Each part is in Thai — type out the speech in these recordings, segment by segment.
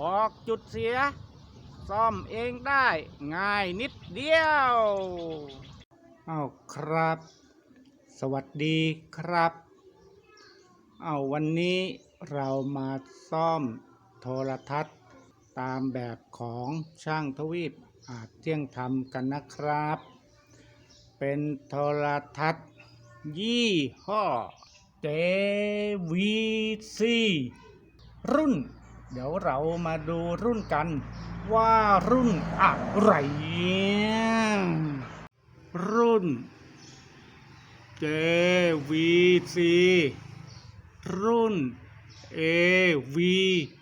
บอกจุดเสีย ซ่อมเองได้ง่ายนิดเดียวเอาครับ สวัสดีครับ เอาวันนี้เรามาซ่อมโทรทัศน์ ตามแบบของช่างทวีปอาจเที่ยงทำกันนะครับ เป็นโทรทัศน์ ยี่ห้อ JVC รุ่น เดี๋ยวเรามาดูรุ่นกันว่ารุ่นอะไร รุ่น JVC รุ่น AV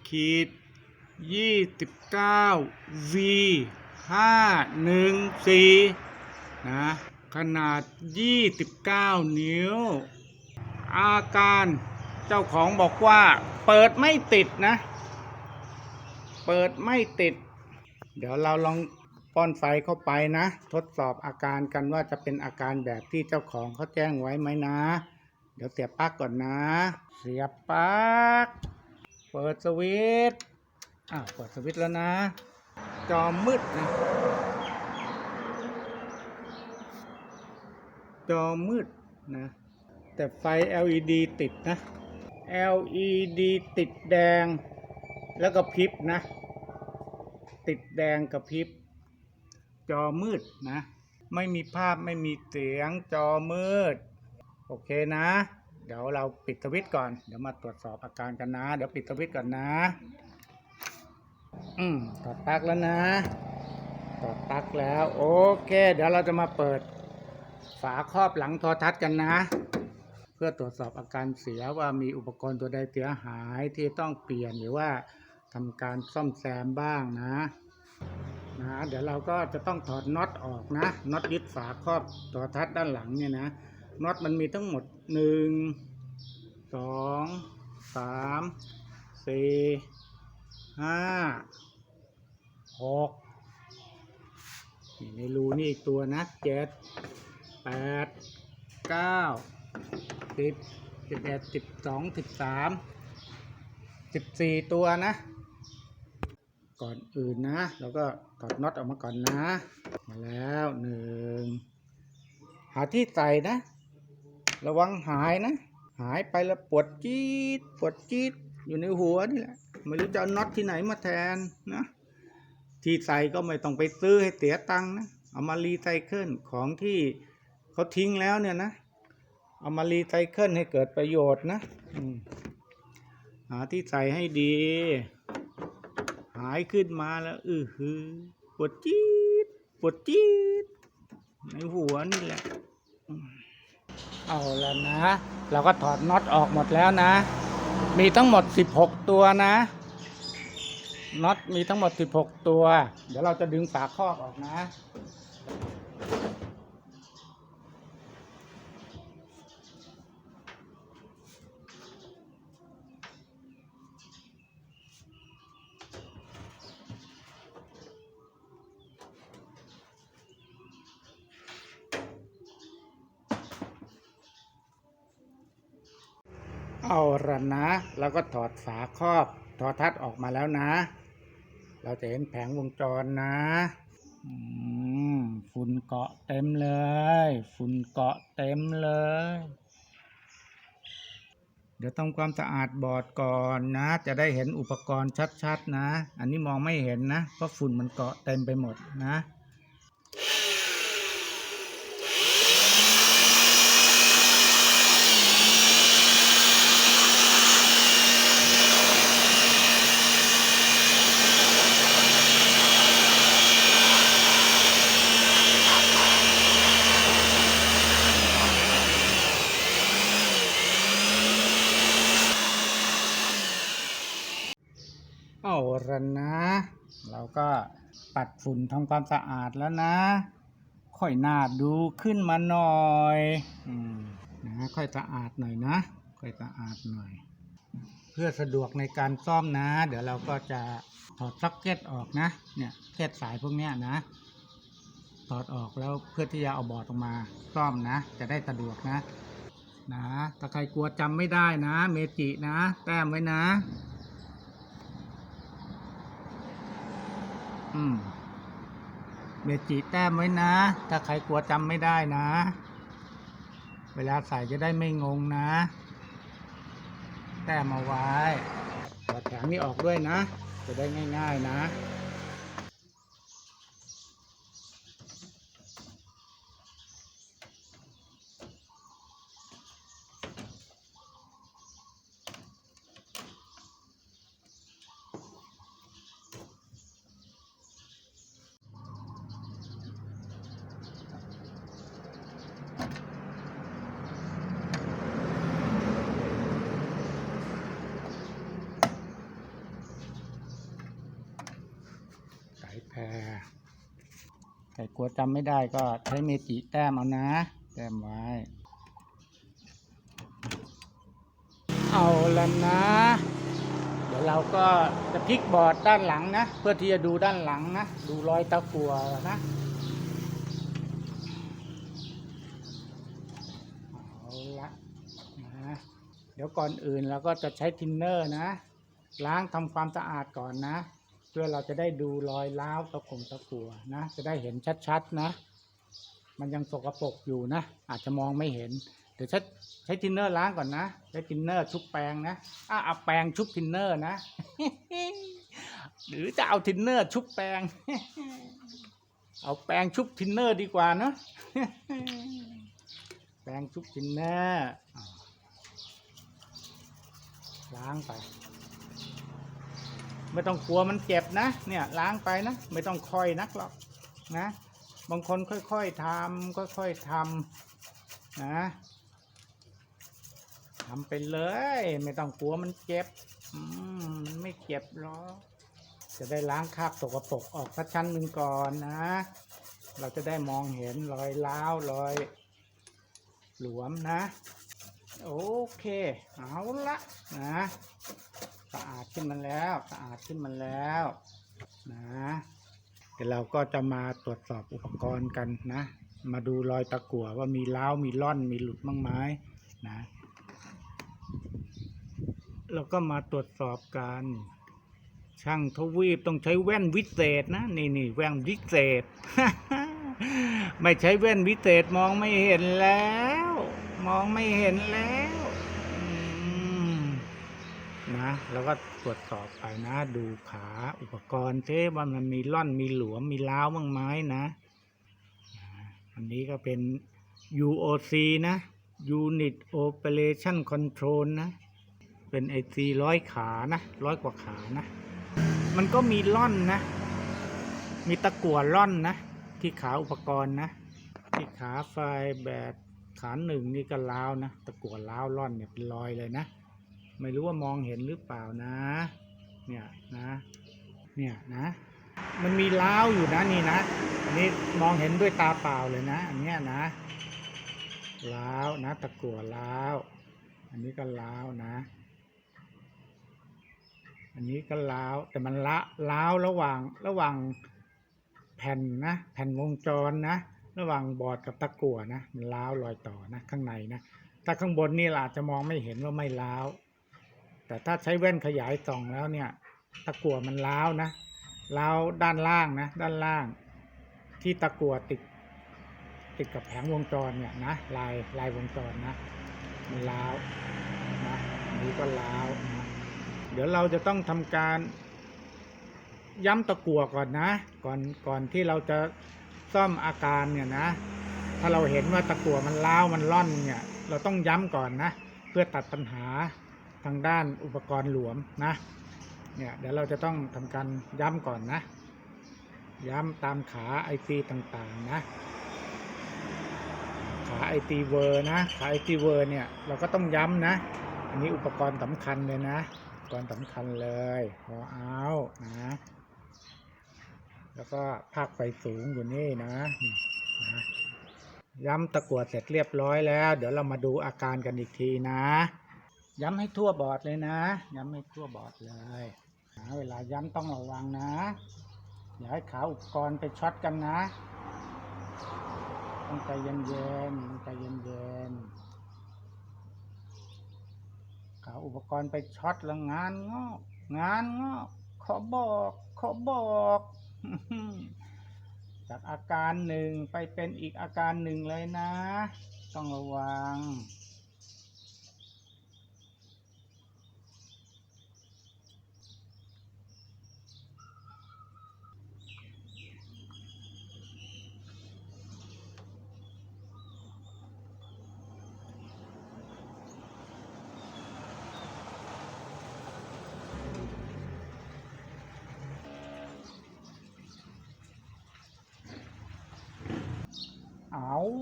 ขีด29 V 514 นะ ขนาด 29 นิ้ว อาการเจ้าของบอกว่าเปิดไม่ติดนะ เปิดไม่ติด เดี๋ยวเราลองป้อนไฟเข้าไปนะ ทดสอบอาการกันว่าจะเป็นอาการแบบที่เจ้าของเขาแจ้งไว้ไหมนะ เดี๋ยวเสียบปลั๊กก่อนนะ เสียบปลั๊กเปิดสวิตช์อ้าวเปิดสวิตช์แล้วนะ จอมืดนะจอมืดนะ แต่ไฟ LED ติดนะ LED ติดแดง แล้วก็พริบนะ ติดแดงกับพริบ จอมืดนะ ไม่มีภาพไม่มีเสียงจอมืด โอเคนะ เดี๋ยวเราปิดสวิตช์ก่อน เดี๋ยวมาตรวจสอบอาการกันนะ เดี๋ยวปิดสวิตช์ก่อนนะ อืมถอดปลั๊กแล้วนะถอดปลั๊กแล้ว โอเค เดี๋ยวเราจะมาเปิด ฝาครอบหลังโทรทัศน์กันนะ เพื่อตรวจสอบอาการเสียว่ามีอุปกรณ์ตัวใดเสียหายที่ต้องเปลี่ยนหรือว่า ทำการซ่อมแซมบ้างนะนะเดี๋ยวเราก็จะต้องถอดน็อตออกนะน็อตยึดฝาครอบโทรทัศน์ด้านหลังเนี่ยนะน็อตมันมีทั้งหมดหนึ่งสองสามสี่ห้าหกในรูนี่อีกตัวนะเจ็ดแปดเก้าสิบสิบเอ็ดสิบสองสิบสามสิบสี่ตัวนะ ก่อนอื่นนะเราก็ถอดน็อตออกมาก่อนนะ มาแล้วหนึ่งหาที่ใส่นะ ระวังหายนะ หายไปแล้วปวดจี๊ดปวดจี๊ดอยู่ในหัวนี่แหละไม่รู้จะเอาน็อตที่ไหนมาแทนนะที่ใส่ก็ไม่ต้องไปซื้อให้เสียตังค์นะเอามารีไซเคิลของที่เขาทิ้งแล้วเนี่ยนะ เอามารีไซเคิลให้เกิดประโยชน์นะหาที่ใส่ให้ดีายขึ้นมาแล้วอือหือปวดจี๊ดปวดจี๊ดในหัวนี่แหละ เอาแล้วนะ เราก็ถอดน็อตออกหมดแล้วนะ มีทั้งหมด 16 ตัวนะน็อตมีทั้งหมด 16 ตัว เดี๋ยวเราจะดึงฝาครอบออกนะ เอาละนะแล้วก็ถอดฝาครอบทอทัศน์ออกมาแล้วนะ เราจะเห็นแผงวงจรนะฝุ่นเกาะเต็มเลย ฝุ่นเกาะเต็มเลย เดี๋ยวทำความสะอาดบอร์ดก่อนนะ จะได้เห็นอุปกรณ์ชัดๆนะ อันนี้มองไม่เห็นนะ เพราะฝุ่นมันเกาะเต็มไปหมดนะ เอาละนะ เรา ก็ปัดฝุ่นทำความสะอาดแล้วนะ ค่อยหน้าดูขึ้นมาหน่อยอนะค่อยสะอาดหน่อยนะ ค่อยสะอาดหน่อย เพื่อสะดวกในการซ่อมนะ เดี๋ยวเราก็จะถอดซ็อกเก็ตออกนะเนี่ยเก็ตสายพวกเนี้ยนะถอดออกแล้วเพื่อที่จะเอาบอร์ดออกมาซ่อมนะ จะได้สะดวกนะ นะถ้าใครกลัวจำไม่ได้นะ เมจินะ แต้มไว้นะ อืมเมจิแต้มไว้นะ ถ้าใครกลัวจำไม่ได้นะ เวลาใส่จะได้ไม่งงนะ แต้มเอาไว้ถอดแถมนี้ออกด้วยนะ จะได้ง่าย ๆ นะ สายแพร ใครกลัวจำไม่ได้ก็ใช้เมจิแต้มเอานะ แต้มไว้ เอาละนะ เดี๋ยวเราก็จะพลิกบอร์ดด้านหลังนะ เพื่อที่จะดูด้านหลังนะ ดูรอยตะกัวนะเอาละนะเดี๋ยวก่อนอื่นเราก็จะใช้ทินเนอร์นะ ล้างทำความสะอาดก่อนนะ พื่อเราจะได้ดูรอยร้าวตะขงตะกัวนะ จะได้เห็นชัดๆนะ มันยังสกปรกอยู่นะ อาจจะมองไม่เห็น เดี๋ยวใช้ใช้ทินเนอร์ล้างก่อนนะ ใช้ทินเนอร์ชุบแปรงนะอะเอาแปรงชุบทินเนอร์นะ หรือจะเอาทินเนอร์ชุบแปรงเอาแปรงชุบทินเนอร์ดีกว่าเนะแปรงชุบทินเนอร์ล้างไป ไม่ต้องกลัวมันเจ็บนะ เนี่ยล้างไปนะ ไม่ต้องค่อยนักหรอกนะ บางคนค่อยๆทำค่อยๆทำนะทำไปเลย ไม่ต้องกลัวมันเจ็บมันไม่เจ็บหรอกจะได้ล้างคราบสกปรกออกสักชั้นหนึ่งก่อนนะ เราจะได้มองเห็นรอยร้าวรอย หลวมนะ โอเค เอาละนะ สะอาดขึ้นมาแล้ว สะอาดขึ้นมาแล้วนะเดี๋ยวเราก็จะมาตรวจสอบอุปกรณ์กันนะ มาดูรอยตะกั่วว่ามีร้าวมีร่อนมีหลุดบ้างไหมนะเราก็มาตรวจสอบกันช่างทวีปต้องใช้แว่นวิเศษนะนี่นี่แว่นวิเศษ ไม่ใช้แว่นวิเศษมองไม่เห็นแล้ว มองไม่เห็นแล้วอืมนะ แล้วก็ตรวจสอบไปนะดูขาอุปกรณ์เช่ว่ามันมีร่อนมีหลวมมีล้าวบ้างไหมนะ อันนี้ก็เป็น UOC นะ Unit Operation Control นะ เป็นไอซีร้อยขานะร้อยกว่าขานะ มันก็มีร่อนนะ มีตะกั่วร่อนนะ ที่ขาอุปกรณ์นะ ที่ขาไฟแบตขาหนึ่งนี่ก็ล้าวนะ ตะกั่วล้าวร่อนเนี่ยเป็นรอยเลยนะ ไม่รู้ว่ามองเห็นหรือเปล่านะ เนี่ยนะ เนี่ยนะ มันมีล้าวอยู่นะนี่นะอันนี้มองเห็นด้วยตาเปล่าเลยนะ อันเนี้ยนะล้าวนะ ตะกั่วล้าวอันนี้ก็ล้าวนะ อันนี้ก็ล้าวแต่มันละล้าวระหว่างระหว่างแผ่นนะแผ่นวงจรนะ ระหว่างบอร์ดกับตะกั่วนะมันล้าวรอยต่อนะ ข้างในนะถ้าข้างบนนี่เราอาจจะมองไม่เห็นว่าไม่ล้าว แต่ถ้าใช้แว่นขยายส่องแล้วเนี่ยตะกั่วมันล้าวนะล้าวด้านล่างนะด้านล่าง ที่ตะกั่วติด ติดกับแผงวงจรเนี่ยนะลายลายวงจรนะมันล้าวนะอันนี้ก็ล้าวนะเดี๋ยวเราจะต้องทำการย้ำตะกั่วก่อนนะ ก่อนก่อนที่เราจะซ่อมอาการเนี่ยนะ ถ้าเราเห็นว่าตะกั่วมันล้าวมันร่อนเนี่ย เราต้องย้ำก่อนนะ เพื่อตัดปัญหา ทางด้านอุปกรณ์หลวมนะเนี่ยเดี๋ยวเราจะต้องทำการย้ำก่อนนะ ย้ำตามขาไอซีต่างๆนะ ขาไอตีเวอร์นะ ขาไอตีเวอร์เนี่ยเราก็ต้องย้ำนะ อันนี้อุปกรณ์สำคัญเลยนะ อุปกรณ์สำคัญเลยพอเอานะแล้วก็ภาคไฟสูงอยู่นี่นะนะย้ำตะกั่วเสร็จเรียบร้อยแล้ว เดี๋ยวเรามาดูอาการกันอีกทีนะ ย้ำให้ทั่วบอร์ดเลยนะ ย้ำให้ทั่วบอร์ดเลยนะเวลาย้ำต้องระวังนะ อย่าให้ขาอุปกรณ์ไปช็อตกันนะ ต้องใจเย็นๆต้องใจเย็นๆขาอุปกรณ์ไปช็อตแล้วงานงอกงานงอกขอบอกขอบอกจากอาการหนึ่งไปเป็นอีกอาการหนึ่งเลยนะ ต้องระวัง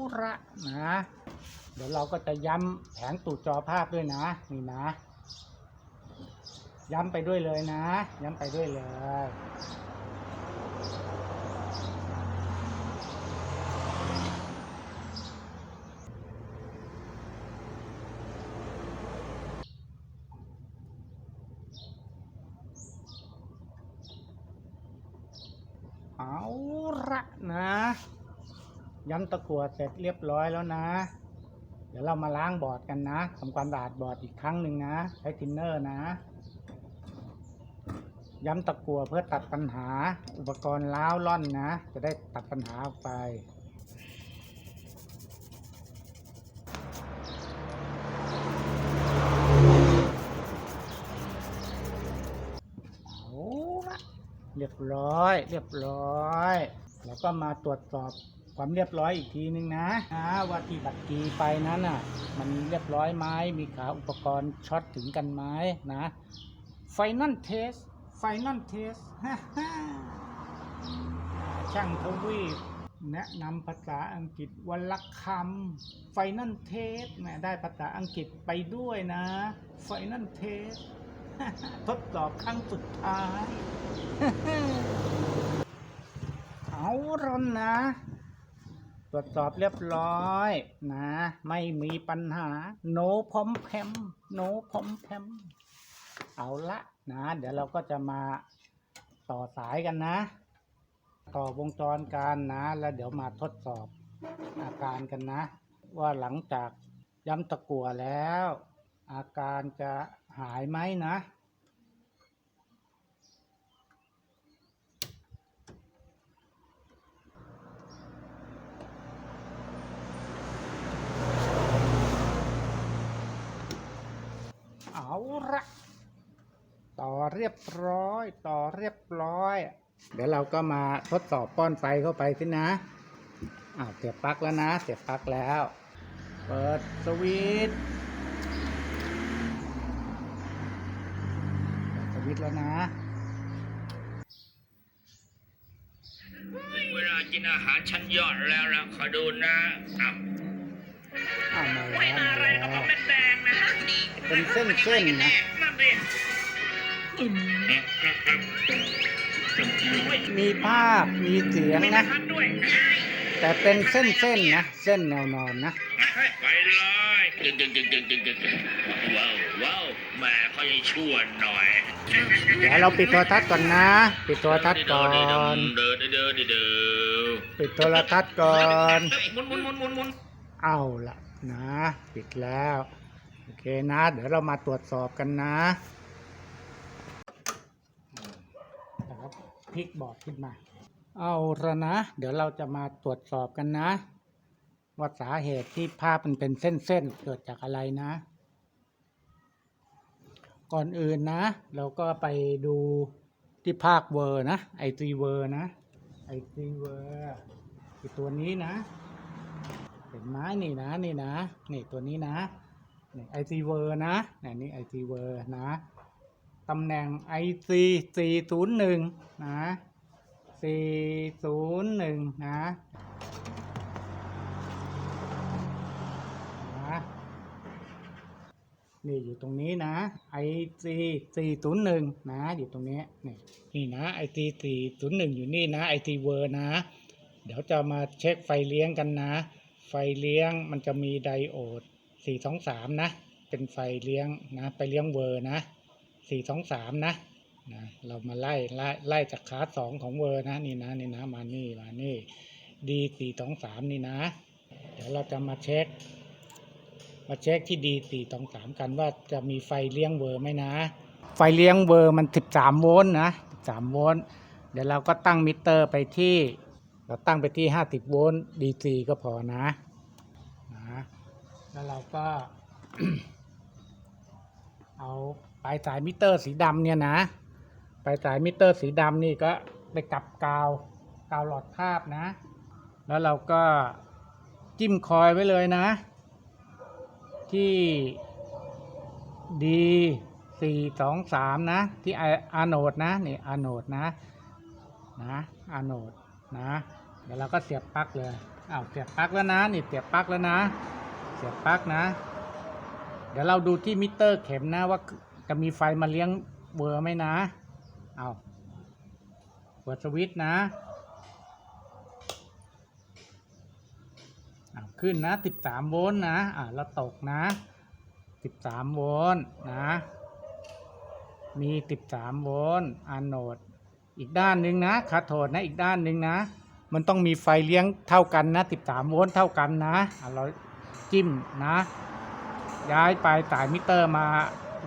เอาละนะ เดี๋ยวเราก็จะย้ำแผงตูดจอภาพด้วยนะนี่นะ ย้ำไปด้วยเลยนะ ย้ำไปด้วยเลยเอาละนะ ย้ำตะกั่วเสร็จเรียบร้อยแล้วนะ เดี๋ยวเรามาล้างบอร์ดกันนะทำความสะอาดบอร์ดอีกครั้งหนึ่งนะ ใช้ทินเนอร์นะ ย้ำตะกั่วเพื่อตัดปัญหา อุปกรณ์ล้าวล่อนนะ จะได้ตัดปัญหาออกไปเอาละเรียบร้อย เรียบร้อย แล้วก็มาตรวจสอบ ความเรียบร้อยอีกทีนึงนะนะว่าที่บัตรกีไปนั้นน่ะ มันเรียบร้อยไหมมีขาอุปกรณ์ช็อตถึงกันไหมนะไฟน a ลเทสไฟน a ลเทสช่างทวีปแนะนำภาษาอังกฤษวันละคำไฟน a ลเทสแหมได้ภาษาอังกฤษไปด้วยนะไฟน a ลเทสทดสอบครั้งสุดท้าย เอารนนะ ตรวจสอบเรียบร้อยนะ ไม่มีปัญหา โนพอมแพมโนพอมแพมเอาละนะ เดี๋ยวเราก็จะมาต่อสายกันนะ ต่อวงจรกันนะ แล้วเดี๋ยวมาทดสอบอาการกันนะ ว่าหลังจากย้ำตะกั่วแล้ว อาการจะหายไหมนะ เอาละต่อเรียบร้อย ต่อเรียบร้อย เดี๋ยวเราก็มาทดสอบป้อนไฟเข้าไปสินะอ้าวเสียบปลั๊กแล้วนะ เสียบปลั๊กแล้ว เปิดสวิตช์เปิดสวิตช์แล้วนะถึงเวลากินอาหารชั้นยอดแล้วล่ะขอดูนะอ้าวอ้าวมาไม่แล้วอะไรมาก็แล้วเป็นแดงนะ เป็นเส้นๆนะนั่นดิอืมมีภาพมีเสียงไม่นะทันด้วยแต่เป็นเส้นๆนะ เส้นแนวนอนนะไปเลยดึงดึงดึงดึงดึงดึงว้าวว้าวแหม่เขายังชั่วหน่อย เดี๋ยวเราปิดโทรทัศน์ก่อนนะ ปิดโทรทัศน์ก่อน เดินเดินเดินเดินเดินปิดโทรทัศน์ก่อนหมุนหมุนหมุนหมุนหมุนเอาละนะ ปิดแล้ว โอเคนะ เดี๋ยวเรามาตรวจสอบกันนะนะครับพลิกบอร์ดขึ้นมา เอาละนะ เดี๋ยวเราจะมาตรวจสอบกันนะว่าสาเหตุที่ภาพมันเป็นเส้นๆเกิดจากอะไรนะ ก่อนอื่นนะ เราก็ไปดูที่ภาคเวอร์นะไอซีเวอร์นะไอซีเวอร์คือตัวนี้นะ เห็นไหมนี่นะนี่นะ นี่ตัวนี้นะ ไอซีเวอร์นะนี่นี่ไอซีเวอร์นะตำแหน่งไอซีสี่ศูนย์หนึ่งนะสี่ศูนย์หนึ่งนะนะนี่อยู่ตรงนี้นะไอซีสี่ศูนย์หนึ่งนะ อยู่ตรงนี้นี่นี่นะไอซีสี่ศูนย์หนึ่งอยู่นี่นะไอซีเวอร์นะ เดี๋ยวจะมาเช็คไฟเลี้ยงกันนะ ไฟเลี้ยงมันจะมีไดโอด 423นะ เป็นไฟเลี้ยงนะไปเลี้ยงเวอร์นะ423นะนะเรามาไล่ไล่ไล่จากคลาสสองของเวอร์นะนี่นะนี่นะมานี่มานี่ดี423นี่นะ เดี๋ยวเราจะมาเช็ค มาเช็คที่ดี423กันว่าจะมีไฟเลี้ยงเวอร์ไหมนะ ไฟเลี้ยงเวอร์มัน13โวลต์นะ13โวลต์เดี๋ยวเราก็ตั้งมิเตอร์ไปที่ เราตั้งไปที่50โวลต์ DC ก็พอนะ แล้วเราก็ เอาปลายสายมิเตอร์สีดำเนี่ยนะปลายสายมิเตอร์สีดำนี่ก็ไปกับกาวกาวหลอดภาพนะ แล้วเราก็จิ้มคอยไว้เลยนะ ที่ D สี่สองสามนะ ที่อาโนดนะนี่อาโนดนะนะอาโนดนะ เดี๋ยวเราก็เสียบปลั๊กเลยอ้าวเสียบปลั๊กแล้วนะ นี่เสียบปลั๊กแล้วนะ สียบปลั๊กนะ เดี๋ยวเราดูที่มิเตอร์เข็มนะว่าจะมีไฟมาเลี้ยงเวอร์ไหมนะ เอาเปิดสวิตช์นะเอาขึ้นนะ 13 โวลต์นะ อ่าแล้วตกนะ 13 โวลต์นะ มี 13 โวลต์อันโนด อีกด้านหนึ่งนะคาโทดนะ อีกด้านหนึ่งนะ มันต้องมีไฟเลี้ยงเท่ากันนะ 13 โวลต์เท่ากันนะ อะเรา จิ้มนะ ย้ายไปสายมิเตอร์มา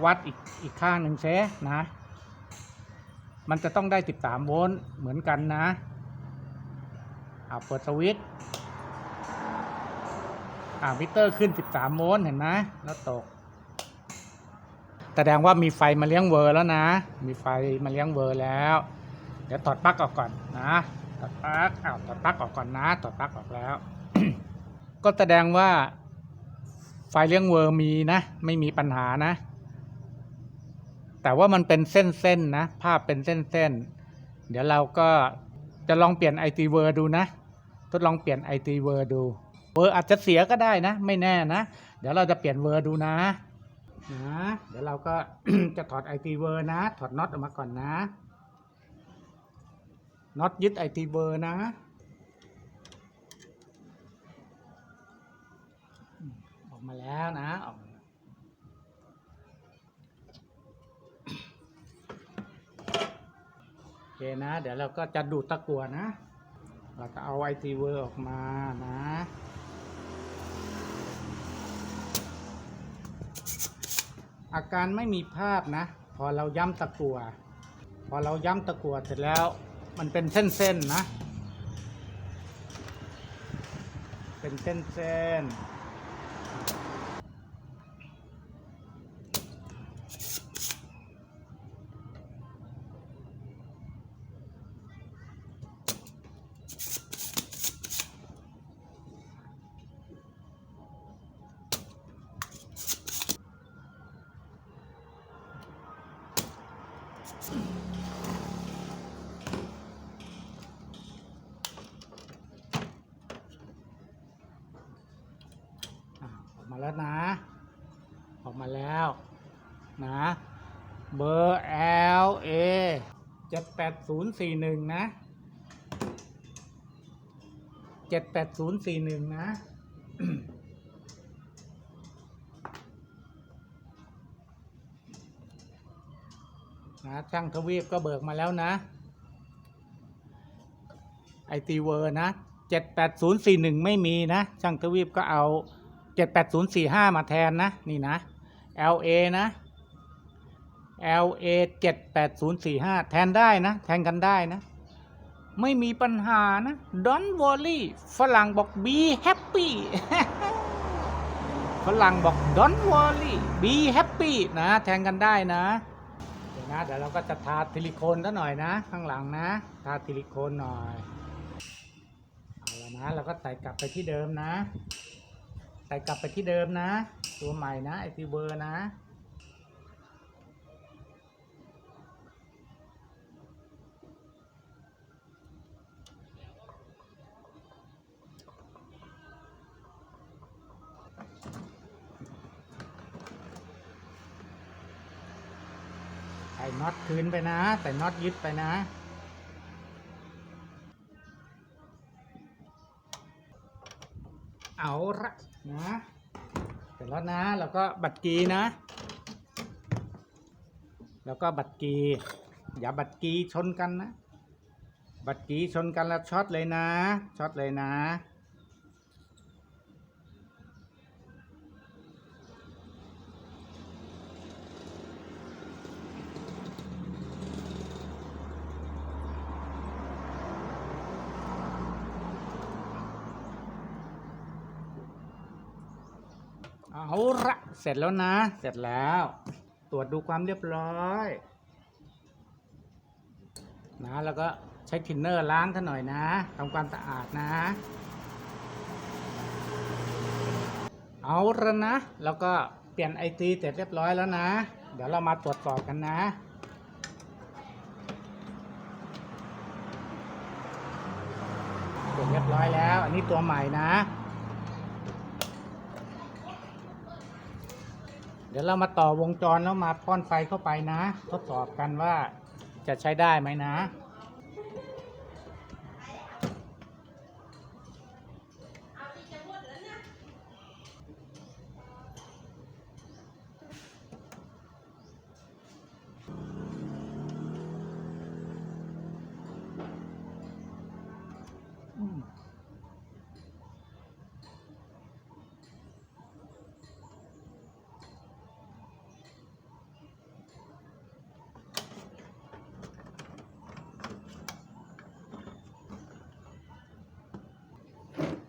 วัดอีกอีกข้างหนึ่งเซนะ มันจะต้องได้ 13 โวลต์เหมือนกันนะอ่าเปิดสวิตช์อ่ามิเตอร์ขึ้น 13 โวลต์เห็นไหมแล้วตก แสดงว่ามีไฟมาเลี้ยงเวอร์แล้วนะ มีไฟมาเลี้ยงเวอร์แล้ว เดี๋ยวถอดปลั๊กออกก่อนนะถอดปลั๊กอ้าวถอดปลั๊กออกก่อนนะถอดปลั๊กออกแล้ว ก็แสดงว่าไฟเลี้ยงเวอร์มีนะ ไม่มีปัญหานะ แต่ว่ามันเป็นเส้นๆนะภาพเป็นเส้นๆ เดี๋ยวเราก็จะลองเปลี่ยนไอทีเวอร์ดูนะ ทดลองเปลี่ยนไอทีเวอร์ดูเวอร์อาจจะเสียก็ได้นะ ไม่แน่นะ เดี๋ยวเราจะเปลี่ยนเวอร์ดูนะนะเดี๋ยวเราก็จะถอดไอทีเวอร์นะ ถอดน็อตออกมาก่อนนะน็อตยึดไอทีเวอร์นะ มาแล้วนะออกโอเคนะ เดี๋ยวเราก็จะดูดตะกั่วนะ เราจะเอาไอทีเวอร์ออกมานะอาการไม่มีภาพนะ พอเราย้ำตะกัว พอเราย้ำตะกัวเสร็จแล้ว มันเป็นเส้นๆนะเป็นเส้นๆ แล้วนะ ออกมาแล้วนะ เบอร์ L A เจ็ดแปดศูนะเจ็ดแปดศูนะนะช่างทวีปก็เบิกมาแล้วนะไอตีเวอร์นะเจ็ดแปดศูนย์สี่หนึ่งไม่มีนะ ช่างทวีปก็เอา เจ็ดแปดศูนย์สี่ห้ามาแทนนะ นี่นะ LA นะ LA เจ็ดแปดศูนย์สี่ห้าแทนได้นะ แทนกันได้นะ ไม่มีปัญหานะ Don't worry ฝรั่งบอก be happy ฝรั่งบอก Don't worry be happy นะ แทนกันได้นะเดี๋ยวนะ เดี๋ยวเราก็จะทาซิลิโคนซะหน่อยนะ ข้างหลังนะ ทาซิลิโคนหน่อย เอาละนะ เราก็ใส่กลับไปที่เดิมนะ ใส่กลับไปที่เดิมนะ ตัวใหม่นะไอซีเวอร์นะ ใส่น็อตคืนไปนะ ใส่น็อตยึดไปนะเอาละ นะเสร็จแล้วนะแล้วก็บัตรกีนะ แล้วก็บัตรกี อย่าบัตรกีชนกันนะ บัตรกีชนกันแล้วช็อตเลยนะช็อตเลยนะ เอาละเสร็จแล้วนะ เสร็จแล้ว ตรวจดูความเรียบร้อยนะแล้วก็ใช้ทินเนอร์ล้างท่านหน่อยนะทำความสะอาดนะ เอาละนะ แล้วก็เปลี่ยนไอทีเสร็จเรียบร้อยแล้วนะ เดี๋ยวเรามาตรวจสอบกันนะเสร็จเรียบร้อยแล้ว อันนี้ตัวใหม่นะ ดี๋ยวเรามาต่อวงจรแล้วมาพ่อนไฟเข้าไปนะ ทดสอบกันว่าจะใช้ได้ไหมนะ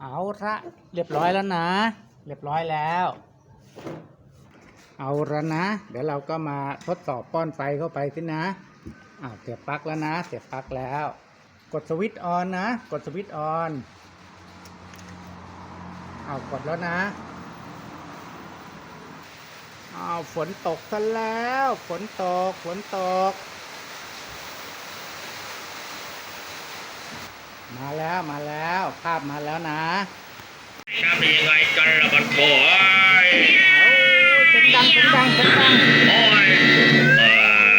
เอาละเรียบร้อยแล้วนะ เรียบร้อยแล้ว เอาละนะ เดี๋ยวเราก็มาทดสอบป้อนไฟเข้าไปสินะอ้าวเสียบปลั๊กแล้วนะ เสียบปลั๊กแล้ว กดสวิตช์ออนนะ กดสวิตช์ออนเอากดแล้วนะอ้าวฝนตกซะแล้ว ฝนตก ฝนตก มาแล้วมาแล้วภาพมาแล้วนะน้ำเป็นยังไงกันละบัดโถ่ยเอาเสียงดังเสียงดังเสียงดังโอ้ยเอ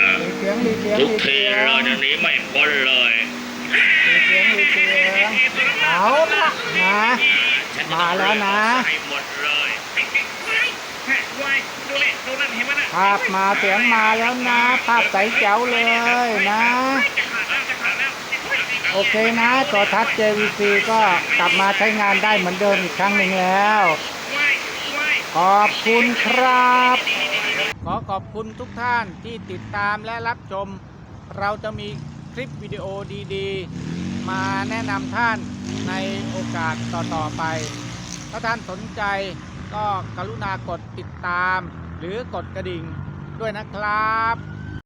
อมีเสียงมีเสียงทุกมีทีเสียเลยงเดี๋ยวนี้ไม่พ้นเลยมีเสียงมีเสียงเอาละนะฉันจมาแล้วนะให้หมดเลยวายดูเลยดูนั่นเห็นไหมนะภาพมาเสียงมาแล้วนะ ภาพใสแจ๋วเลยนะ โอเคนะโทรทัศน์ JVC ก็กลับมาใช้งานได้เหมือนเดิมอีกครั้งหนึ่งแล้ว ขอบคุณครับ ขอขอบคุณทุกท่านที่ติดตามและรับชม เราจะมีคลิปวิดีโอดีๆ มาแนะนำท่านในโอกาสต่อๆไป ถ้าท่านสนใจก็กรุณากดติดตาม หรือกดกระดิ่งด้วยนะครับ